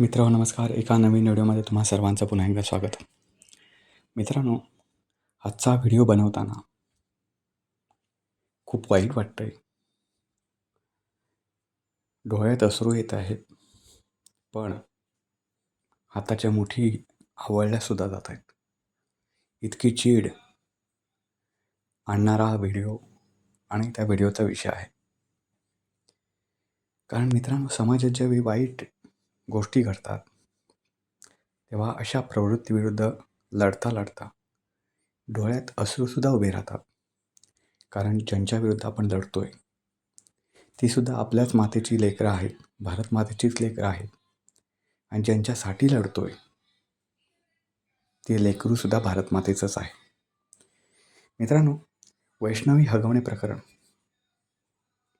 मित्र नमस्कार. एका नवीन व्हिडिओमध्ये तुम्हा सर्वांचं पुन्हा एकदा स्वागत. मित्रांनो आजचा व्हिडिओ बनवताना खूप वाईट वाटतंय. डोळ्यात असरू येत आहेत पण हाताच्या मुठी आवळल्यासुद्धा जात आहेत. इतकी चीड आणणारा हा व्हिडिओ आणि त्या व्हिडिओचा विषय आहे. कारण मित्रांनो समाजात ज्यावेळी वाईट गोष्टी घडतात. तेव्हा अशा प्रवृत्तीविरुद्ध लढता लढता डोळ्यात अश्रूसुद्धा उभे राहतात. कारण ज्यांच्याविरुद्ध आपण लढतो आहे तीसुद्धा आपल्याच मातेची लेकरं आहेत भारत मातेचीच लेकरं आहेत. आणि ज्यांच्यासाठी लढतो आहे ते लेकरूसुद्धा भारत मातेचंच आहे. मित्रांनो वैष्णवी हगवणे प्रकरण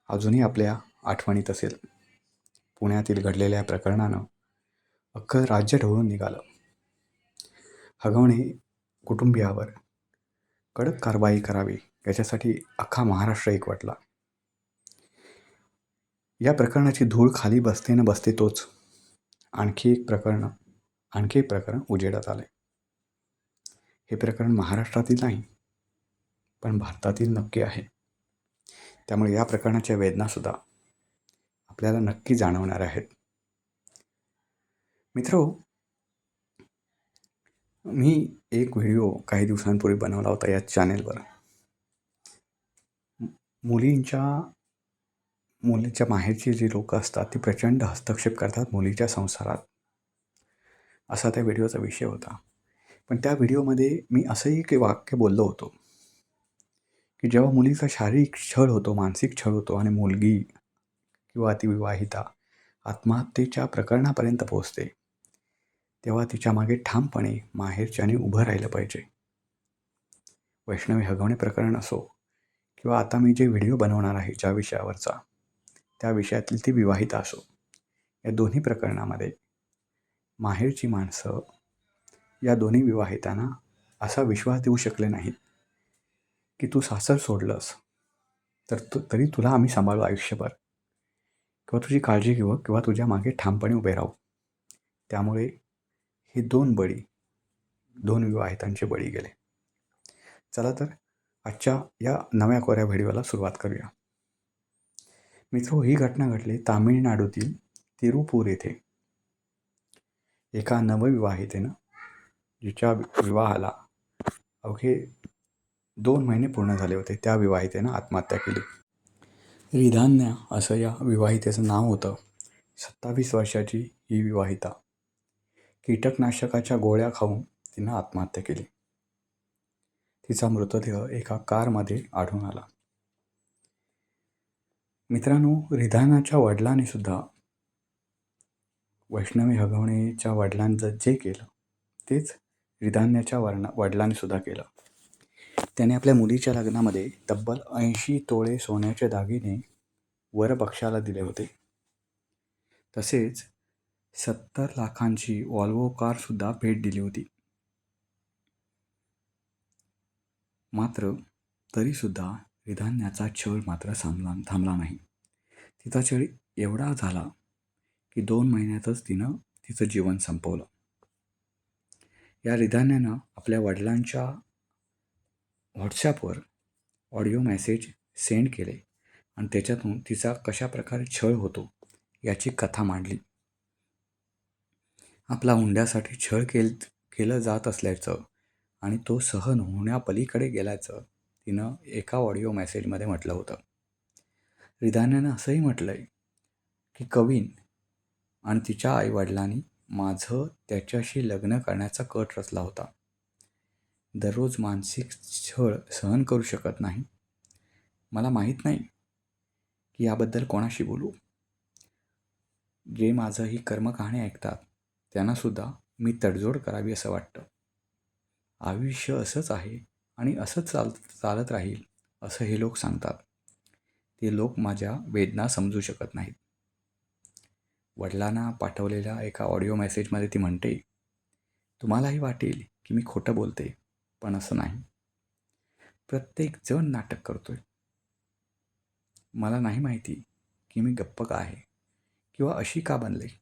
अजूनही आपल्या आठवणीत असेल. पुण्यातील घडलेल्या प्रकरणानं अख्खं राज्य ढवळून निघालं. हगवणे कुटुंबियावर कडक कारवाई करावी याच्यासाठी अख्खा महाराष्ट्र एकवटला या प्रकरणाची धूळ खाली बसते न बसते तोच. आणखी एक प्रकरण आणखी एक प्रकरण उजेडात आले हे प्रकरण महाराष्ट्रातील नाही पण भारतातील नक्की आहे. त्यामुळे या प्रकरणाच्या वेदनासुद्धा आपल्याला नक्की जाणवणार आहेत. मित्र मी एक व्हिडिओ काही दिवसांपूर्वी बनवला होता या चॅनेलवर. मुलींच्या मुलीच्या माहेरची जी लोक असतात ती प्रचंड हस्तक्षेप करतात मुलीच्या संसारात. असा त्या व्हिडिओचा विषय होता. पण त्या व्हिडिओमध्ये मी असंही एक वाक्य बोललो होतो की जेव्हा मुलीचा शारीरिक छळ होतो मानसिक छळ होतो आणि मुलगी किंवा अतिविवाहिता आत्महत्येच्या प्रकरणापर्यंत पोहोचते. तेव्हा तिच्यामागे ठामपणे माहेरच्याने उभं राहिलं पाहिजे. वैष्णवी हगवणे प्रकरण असो किंवा आता मी जे व्हिडिओ बनवणार आहे ज्या विषयावरचा त्या विषयातील ती विवाहिता असो या दोन्ही प्रकरणामध्ये माहेरची माणसं या दोन्ही विवाहितांना असा विश्वास देऊ शकले नाहीत की तू सासर सोडलंस तर तू तरी तुला आम्ही सांभाळू आयुष्यभर. किंवा तुझी काळजी घेऊ किंवा तुझ्या मागे ठामपणे उभे राहू. त्यामुळे हे दोन बळी दोन विवाहितांचे बळी गेले. चला तर आजच्या या नव्या कोऱ्या व्हिडिओला सुरुवात करूया. मित्रो ही घटना घडली तामिळनाडूतील तिरुपूर येथे. एका नवविवाहितेनं जिच्या विवाहाला अवघे दोन महिने पूर्ण झाले होते. त्या विवाहितेनं आत्महत्या केली. रिधान्या असं या विवाहितेचं नाव होतं. सत्तावीस वर्षाची ही विवाहिता. कीटकनाशकाच्या गोळ्या खाऊन तिनं आत्महत्या केली. तिचा मृतदेह एका कारमध्ये आढळून आला. मित्रांनो रिधानाच्या वडिलांनी सुद्धा वैष्णवी हगवणेच्या वडिलांचं जे केलं तेच रिधान्याच्या वर्ण वडिलांनी सुद्धा केलं. त्याने आपल्या मुलीच्या लग्नामध्ये तब्बल ऐंशी तोळे सोन्याचे दागिने वरपक्षाला दिले होते. तसेच सत्तर लाखांची वॉल्वो कारसुद्धा भेट दिली होती. मात्र तरीसुद्धा रिधान्याचा छळ मात्र थांबला थांबला नाही. तिचा छळ एवढा झाला की दोन महिन्यातच तिनं तिचं जीवन संपवलं. या रिधान्यानं आपल्या वडिलांच्या व्हॉट्सॲपवर ऑडिओ मॅसेज सेंड केले आणि त्याच्यातून तिचा कशाप्रकारे छळ होतो याची कथा मांडली. आपला हुंड्यासाठी छळ केल केलं जात असल्याचं आणि तो सहन होण्यापलीकडे गेल्याचं तिनं एका ऑडिओ मॅसेजमध्ये म्हटलं होतं. रिधान्यानं असंही म्हटलं आहे की कवीन आणि तिच्या आईवडिलांनी माझं त्याच्याशी लग्न करण्याचा कट रचला होता. दररोज मानसिक छळ सहन करू शकत नाही. मला माहीत नाही की याबद्दल कोणाशी बोलू. जे माझं ही कर्मकहाणी ऐकतात त्यांनासुद्धा मी तडजोड करावी असं वाटतं. आयुष्य असंच आहे आणि असंच चाल चालत राहील असं हे लोक सांगतात. ते लोक माझ्या वेदना समजू शकत नाहीत. वडिलांना पाठवलेल्या एका ऑडिओ मेसेजमध्ये ती म्हणते तुम्हालाही वाटेल की मी खोटं बोलते. पण असं नाही. प्रत्येक जण नाटक करतोय. मला नाही माहिती की मी गप्प का आहे किंवा अशी का बनले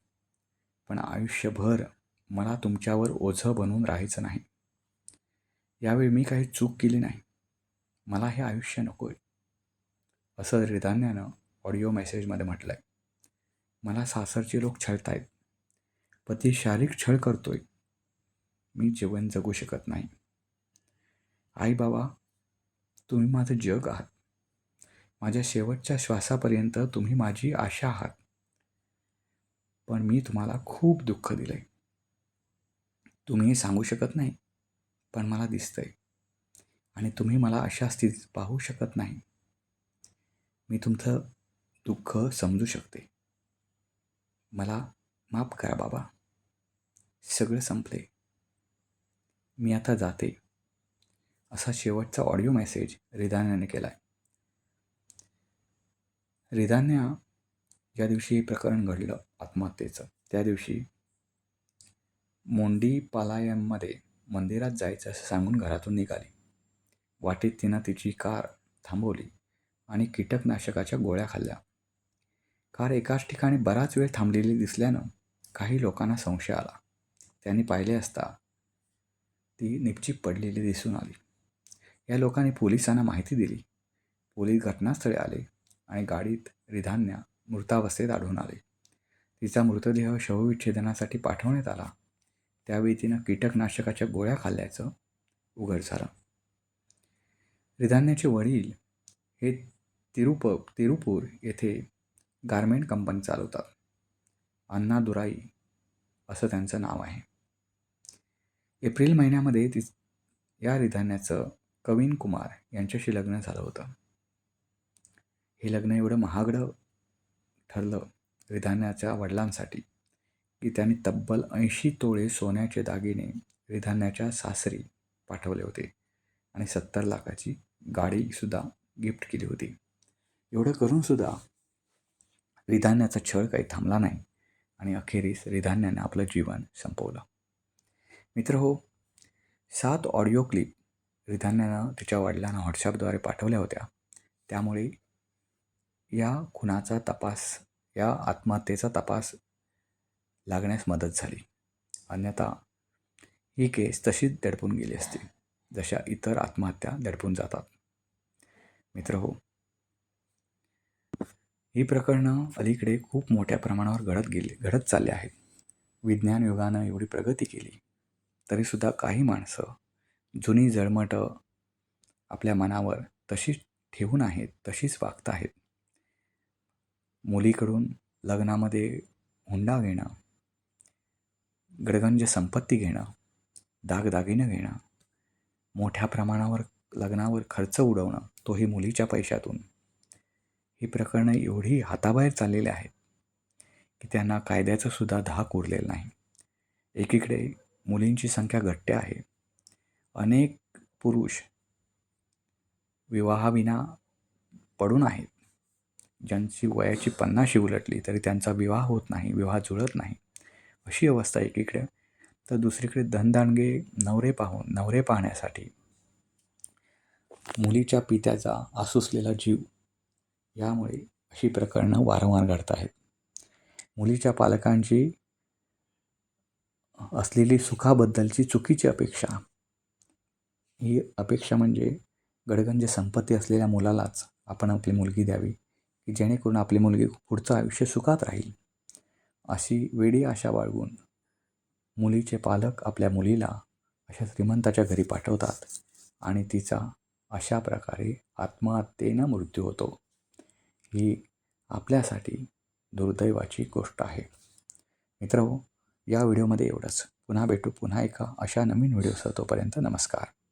पण आयुष्यभर मला तुमच्यावर ओझं बनून राहायचं नाही. यावेळी मी काही चूक केली नाही. मला हे आयुष्य नको आहे असं रिदान्यानं ऑडिओ मेसेजमध्ये म्हटलं आहे मला सासरचे लोक छळतायत. पती शारीरिक छळ करतोय. मी जीवन जगू शकत नाही. आई बाबा तुम्ही माझं जग आहात. माझ्या शेवटच्या श्वासापर्यंत तुम्ही माझी आशा आहात. पण मी तुम्हाला खूप दुःख दिलं आहे तुम्ही हे सांगू शकत नाही पण मला दिसतंय. आणि तुम्ही मला अशा स्थितीत पाहू शकत नाही. मी तुमचं दुःख समजू शकते. मला माफ करा बाबा. सगळं संपले. मी आता जाते. असा शेवटचा ऑडिओ मेसेज रिदान्याने केला आहे रिदान्या ज्या दिवशी हे प्रकरण घडलं आत्महत्येचं त्या दिवशी मोंडी पालायममध्ये मंदिरात जायचं असं सांगून घरातून निघाली. वाटेत तिनं तिची कार थांबवली आणि कीटकनाशकाच्या गोळ्या खाल्ल्या. कार एकाच ठिकाणी बराच वेळ थांबलेली दिसल्यानं काही लोकांना संशय आला. त्यांनी पाहिले असता ती निपची पडलेली दिसून आली. या लोकांनी पोलिसांना माहिती दिली. पोलीस घटनास्थळी आले आणि गाडीत रिधान्या मृतावस्थेत आढळून आले. तिचा मृतदेह शवविच्छेदनासाठी पाठवण्यात आला. त्यावेळी तिनं कीटकनाशकाच्या गोळ्या खाल्ल्याचं उघड झालं. रिधान्याचे वडील हे तिरुप तिरुपूर येथे गारमेंट कंपनी चालवतात. अण्णा दुराई असं त्यांचं नाव आहे. एप्रिल महिन्यामध्ये ती या रिधान्याचं कवीन कुमार यांच्याशी लग्न झालं होतं. हे लग्न एवढं महागडं ठरलं रिधान्याच्या वडिलांसाठी की त्यांनी तब्बल ऐंशी तोळे सोन्याचे दागिने रिधान्याच्या सासरी पाठवले होते आणि सत्तर लाखाची गाडीसुद्धा गिफ्ट केली होती. एवढं करूनसुद्धा रिधान्याचा छळ काही थांबला नाही आणि अखेरीस रिधान्याने आपलं जीवन संपवलं. मित्र हो सात ऑडिओ क्लिप रिधान्यानं तिच्या वडिलांना व्हॉट्सॲपद्वारे पाठवल्या होत्या. त्यामुळे या खुनाचा तपास या आत्महत्येचा तपास लागण्यास मदत झाली. अन्यथा ही केस तशीच दडपून गेली असती जशा इतर आत्महत्या दडपून जातात. मित्र हो ही प्रकरणं अलीकडे खूप मोठ्या प्रमाणावर घडत गेली घडत चालले आहेत. विज्ञान युगानं एवढी प्रगती केली तरीसुद्धा काही माणसं जुनी जळमटं आपल्या मनावर तशीच ठेवून आहेत तशीच वागत आहेत. मुलीकडून लग्नामध्ये हुंडा घेणं गडगंज संपत्ती घेणं दागदागिनं घेणं मोठ्या प्रमाणावर लग्नावर खर्च उडवणं तोही मुलीच्या पैशातून. ही प्रकरणं एवढी हाताबाहेर चाललेली आहेत की त्यांना कायद्याचंसुद्धा धाक उरलेलं नाही. एकीकडे मुलींची संख्या घट्टे आहे अनेक पुरुष विवाहाविना पडून आहेत. ज्यांची वयाची पन्नाशी उलटली तरी त्यांचा विवाह होत नाही विवाह जुळत नाही. अशी अवस्था एकीकडे. तर दुसरीकडे धनदांडगे नवरे पाहून नवरे पाहण्यासाठी मुलीच्या पित्याचा आसुसलेला जीव. यामुळे अशी प्रकरणं वारंवार घडत आहेत. मुलीच्या पालकांची असलेली सुखाबद्दलची चुकीची अपेक्षा ही अपेक्षा म्हणजे गडगंज संपत्ती असलेल्या मुलालाच आपण आपली मुलगी द्यावी की जेणेकरून आपली मुलगी पुढचं आयुष्य सुखात राहील. अशी वेडी आशा बाळगून मुलीचे पालक आपल्या मुलीला अशा श्रीमंताच्या घरी पाठवतात आणि तिचा अशा प्रकारे आत्महत्येनं मृत्यू होतो. ही आपल्यासाठी दुर्दैवाची गोष्ट आहे. मित्र या व्हिडिओमध्ये एवढंच. पुन्हा भेटू पुन्हा एका अशा नवीन व्हिडिओसह तोपर्यंत नमस्कार.